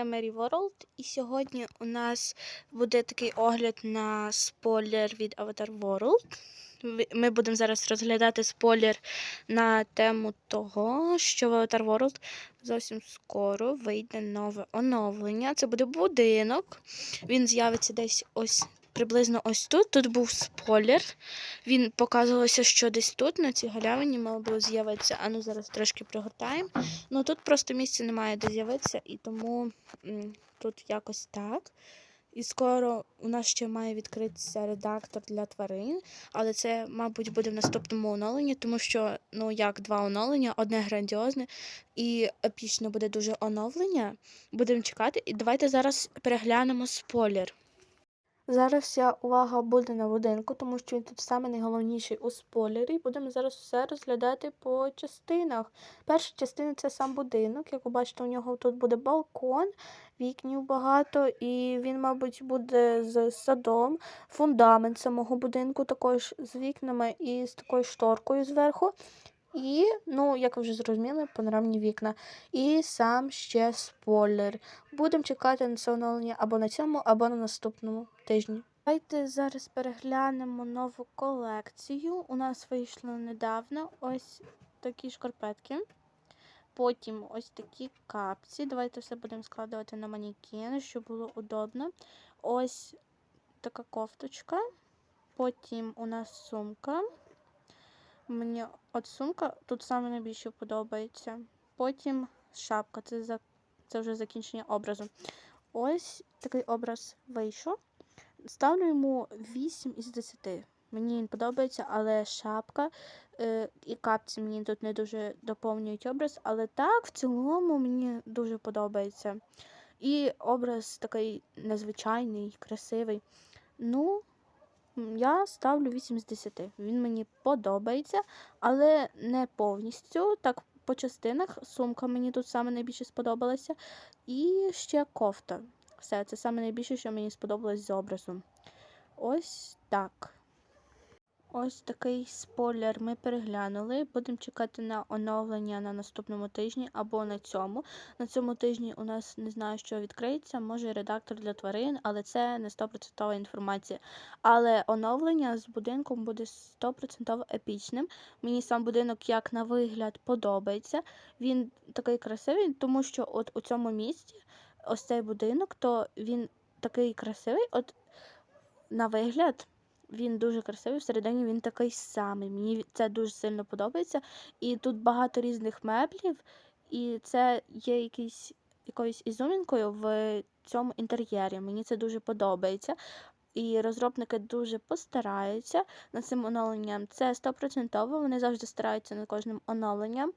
я Мері Ворлд, і сьогодні у нас буде такий огляд на спойлер від Avatar World. Ми будемо зараз розглядати спойлер на тему того, що в Avatar World зовсім скоро вийде нове оновлення. Це буде будинок. Він з'явиться десь ось приблизно ось тут. Тут був спойлер. Він показувався, що десь тут, на цій галявині, мало було з'явитися. А ну зараз трошки пригортаємо. Ну тут просто місця немає де з'явитися, і тому тут якось так. І скоро у нас ще має відкритися редактор для тварин, але це, мабуть, буде в наступному оновленні, тому що, ну як два оновлення, одне грандіозне і епічне буде дуже оновлення. Будемо чекати. І давайте зараз переглянемо спойлер. Зараз вся увага буде на будинку, тому що він тут саме найголовніший у спойлері. Будемо зараз все розглядати по частинах. Перша частина це сам будинок. Як ви бачите, у нього тут буде балкон, вікнів багато, і він, мабуть, буде з садом, фундамент самого будинку, також з вікнами і з такою шторкою зверху. І, ну, як ви вже зрозуміли, панорамні вікна. І сам ще спойлер. Будемо чекати на це оновлення або на цьому, або на наступному тижні. Давайте зараз переглянемо нову колекцію. У нас вийшло недавно ось такі шкарпетки. Потім ось такі капці. Давайте все будемо складувати на манекен, щоб було удобно. Ось така кофточка. Потім у нас сумка. Мені от сумка тут саме найбільше подобається. Потім шапка. Це, за... це вже закінчення образу. Ось такий образ вийшов. Ставлю йому 8 із 10. Мені він подобається, але шапка е, і капці мені тут не дуже доповнюють образ. Але так, в цілому мені дуже подобається. І образ такий незвичайний, красивий. Ну, я ставлю 8 з 10. Він мені подобається, але не повністю. Так, по частинах. Сумка мені тут саме найбільше сподобалася. І ще кофта. Все, це саме найбільше, що мені сподобалось з образом. Ось так. Ось такий спойлер ми переглянули. Будемо чекати на оновлення на наступному тижні або на цьому. На цьому тижні у нас не знаю, що відкриється, може редактор для тварин, але це не 100% інформація. Але оновлення з будинком буде 100% епічним. Мені сам будинок, як на вигляд, подобається. Він такий красивий, тому що от у цьому місці ось цей будинок, то він такий красивий. От на вигляд. Він дуже красивий, всередині він такий самий. Мені це дуже сильно подобається. І тут багато різних меблів, і це є якийсь, якоюсь ізюмінкою в цьому інтер'єрі. Мені це дуже подобається. І розробники дуже постараються над цим оновленням. Це 100%, вони завжди стараються над кожним оновленням.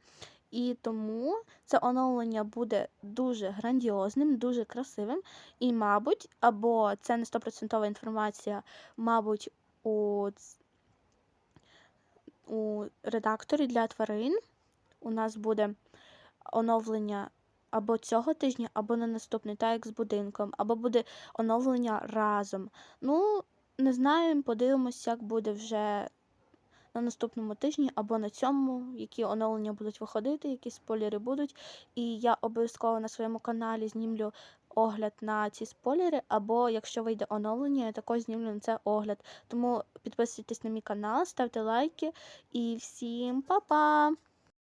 І тому це оновлення буде дуже грандіозним, дуже красивим. І, мабуть, або це не 100% інформація, мабуть, у, у редакторі для тварин у нас буде оновлення або цього тижня, або на наступний, так як з будинком, або буде оновлення разом. Ну, не знаю, подивимось, як буде вже на наступному тижні або на цьому, які оновлення будуть виходити, які спойлери будуть. І я обов'язково на своєму каналі знімлю огляд на ці спойлери, або якщо вийде оновлення, я також знімлю на це огляд. Тому підписуйтесь на мій канал, ставте лайки і всім па-па!